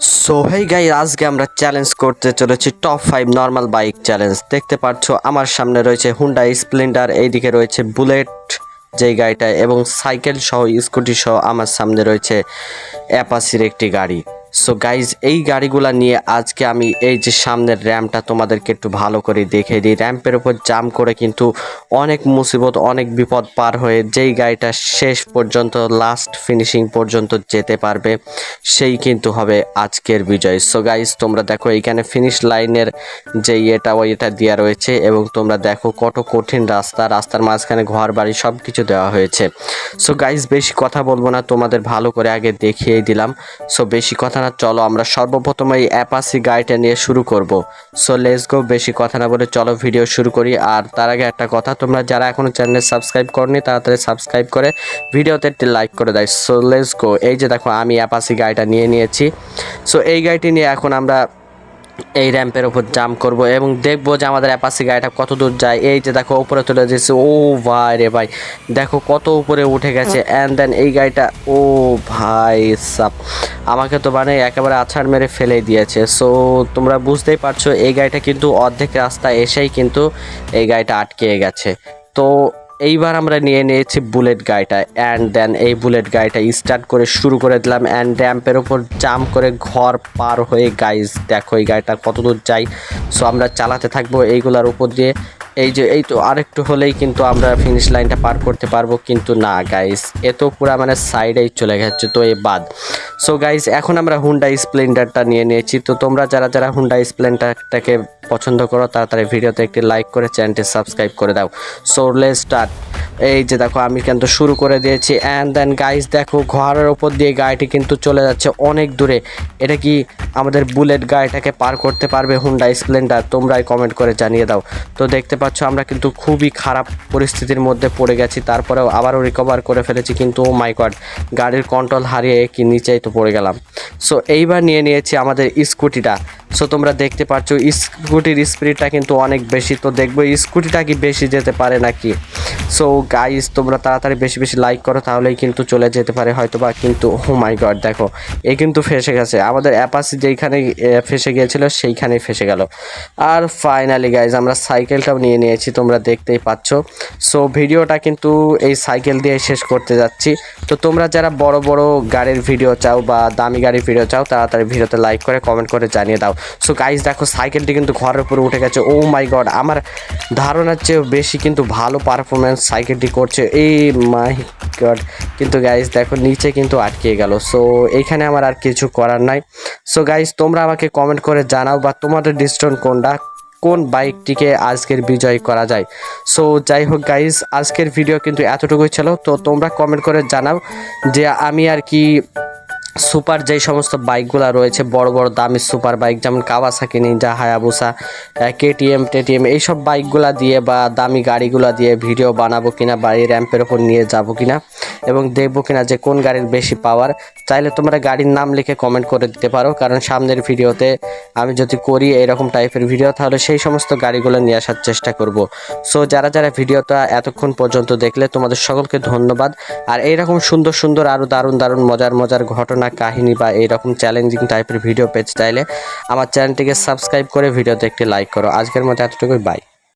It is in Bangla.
সো হেই গাই আজকে আমরা চ্যালেঞ্জ করতে চলেছি top five normal bike challenge দেখতে পাচ্ছ, আমার সামনে রয়েছে হুন্ডা স্প্লেন্ডার এইদিকে রয়েছে বুলেট যেই গাড়িটা, এবং সাইকেল সহ স্কুটি সহ আমার সামনে রয়েছে অ্যাপাসির একটি গাড়ি। সো গাইজ এই গাড়িগুলা নিয়ে আজকে আমি এই যে সামনের র্যাম্পটা তোমাদেরকে একটু ভালো করে দেখে দিই। র্যাম্পের উপর জাম করে কিন্তু অনেক মুসিবত, অনেক বিপদ পার হয়ে যেই গাড়িটা শেষ পর্যন্ত লাস্ট ফিনিশিং পর্যন্ত যেতে পারবে, সেই কিন্তু হবে আজকের বিজয়। সো গাইজ তোমরা দেখো এইখানে ফিনিশ লাইনের যে এটা ওই এটা দেওয়া রয়েছে এবং তোমরা দেখো কত কঠিন রাস্তা। রাস্তার মাঝখানে ঘর বাড়ি সব কিছু দেওয়া হয়েছে। সো গাইজ বেশি কথা বলব না, তোমাদের ভালো করে আগে দেখিয়ে দিলাম। সো বেশি কথা না, চলো আমরা সর্বপ্রথম এই অ্যাপাসি গাড়িটা নিয়ে শুরু করব। সো লেস গো বেশি কথা না বলে চলো ভিডিও শুরু করি। আর তার আগে একটা কথা, তোমরা যারা এখনও চ্যানেলে সাবস্ক্রাইব করনি, তাড়াতাড়ি সাবস্ক্রাইব করে ভিডিওতে একটি লাইক করে দেয় সো লেস গো এই যে দেখো, আমি অ্যাপাসি গাড়িটা নিয়ে নিয়েছি। সো এই গাড়িটি নিয়ে এখন আমরা এই র্যাম্পের উপর জাম্প করব এবং দেখব যে আমাদের অ্যাপাসি গাড়িটা কত দূর যায়। এই যে দেখো উপরে তুলে দিয়েছে। ও ভাই রে ভাই দেখো কত উপরে উঠে গেছে। অ্যান্ড দেন এই গাড়িটা ও ভাই সাপ আমাকে তো মানে একেবারে আছাড় মেরে ফেলে দিয়েছে। সো তোমরা বুঝতেই পারছ এই গাড়িটা কিন্তু অর্ধেক রাস্তা এসেই কিন্তু এই গাড়িটা আটকে গেছে। তো এইবার আমরা নিয়ে নিয়েছি বুলেট গাড়িটা অ্যান্ড দেন এই বুলেট গাড়িটা স্টার্ট করে শুরু করে দিলাম অ্যান্ড র্যাম্পের ওপর জাম্প করে ঘর পার হয়ে গাইজ দেখো এই গাড়িটা কত দূর যাই। সো আমরা চালাতে থাকব এইগুলার উপর দিয়ে। এই যে, এই তো আরেকটু হলেই কিন্তু আমরা ফিনিশ লাইনটা পার করতে পারব, কিন্তু না গাইস এ তো পুরা মানে সাইডেই চলে গেছে, তো এ বাদ। সো গাইস এখন আমরা হুন্ডা স্প্লেন্ডারটা নিয়ে নিয়েছি। তো তোমরা যারা যারা হুন্ডা স্প্লেন্ডারটাকে পছন্দ করো, তাড়াতাড়ি ভিডিওতে একটি লাইক করে চ্যানেলটি সাবস্ক্রাইব করে দাও। সো লে স্টার্ট এই যে দেখো, আমি কিন্তু শুরু করে দিয়েছি। অ্যান্ড দেন গাইস দেখো, ঘরের ওপর দিয়ে গাড়িটি কিন্তু চলে যাচ্ছে অনেক দূরে। এটা কি আমাদের বুলেট গাড়িটাকে পার করতে পারবে হুন্ডা স্প্লেন্ডার তোমরাই কমেন্ট করে জানিয়ে দাও। তো দেখতে পাচ্ছ, আমরা কিন্তু খুবই খারাপ পরিস্থিতির মধ্যে পড়ে গেছি। তারপরেও আবারও রিকভার করে ফেলেছি, কিন্তু ও মাই গড গাড়ির কন্ট্রোল হারিয়ে কি নিচেই তো পড়ে গেলাম। সো এইবার নিয়ে নিয়েছি আমাদের স্কুটিটা। সো তোমরা দেখতে পাচ্ছ, স্কুটির স্পিডটা কিন্তু অনেক বেশি। তো দেখব, স্কুটিটা কি বেশি যেতে পারে নাকি? সো গাইস তোমরা তাড়াতাড়ি বেশি বেশি লাইক করো, তাহলেই কিন্তু চলে যেতে পারে। হয়তো বা কিন্তু ও মাই গড দেখো, এ কিন্তু ফেসে গেছে। আমাদের অ্যাপাসি যেইখানে ফেসে গিয়েছিল, সেইখানেই ফেসে গেল। আর ফাইনালি গাইজ আমরা সাইকেলটাও নিয়ে নিয়েছি, তোমরা দেখতেই পাচ্ছ। সো ভিডিওটা কিন্তু এই সাইকেল দিয়ে শেষ করতে যাচ্ছি। তো তোমরা যারা বড় বড় গাড়ির ভিডিও চাও বা দামি গাড়ির ভিডিও চাও, তাড়াতাড়ি ভিডিওতে লাইক করে কমেন্ট করে জানিয়ে দাও। সো গাইজ দেখো সাইকেলটি কিন্তু ঘরের উপরে উঠে গেছে। ও মাই গড আমার ধারণার চেয়েও বেশি কিন্তু ভালো পারফরমেন্স সাইকেলটি করছে। এই মাই গড কিন্তু গাইজ দেখো, নিচে কিন্তু আটকে গেল। সো এইখানে আমার আর কিছু করার নাই। সো গাইজ তোমরা আমাকে কমেন্ট করে জানাও বা তোমাদের ডিস্টন কোনটা, কোন বাইকটিকে আজকের বিজয় করা যায়। সো যাই হোক গাইজ আজকের ভিডিও কিন্তু এতটুকুই ছিল। তো তোমরা কমেন্ট করে জানাও যে আমি আর কি সুপার যেই সমস্ত বাইকগুলো রয়েছে, বড় বড় দামি সুপার বাইক যেমন কাওয়াসাকি নিনজা হায়াবুসা কেটিএম টেটিএম এইসব বাইকগুলো দিয়ে বা দামি গাড়িগুলো দিয়ে ভিডিও বানাবো কিনা বা এই র্যাম্পের ওপর নিয়ে যাব কিনা এবং দেখব কিনা যে কোন গাড়ির বেশি পাওয়ার চাইলে তোমরা গাড়ির নাম লিখে কমেন্ট করে দিতে পারো। কারণ সামনের ভিডিওতে আমি যদি করি এরকম টাইপের ভিডিও তাহলে সেই সমস্ত গাড়িগুলো নিয়ে আসার চেষ্টা করব। সো যারা যারা ভিডিওটা এতক্ষণ পর্যন্ত দেখলে, তোমাদের সকলকে ধন্যবাদ। আর এইরকম সুন্দর সুন্দর আরও দারুণ দারুণ মজার মজার ঘটনা, কাহিনী বা এইরকম চ্যালেঞ্জিং টাইপের ভিডিও পেতে চাইলে আমার চ্যানেলটিকে সাবস্ক্রাইব করে ভিডিওতে একটি লাইক করো। আজকের মতো এতটুকুই বাই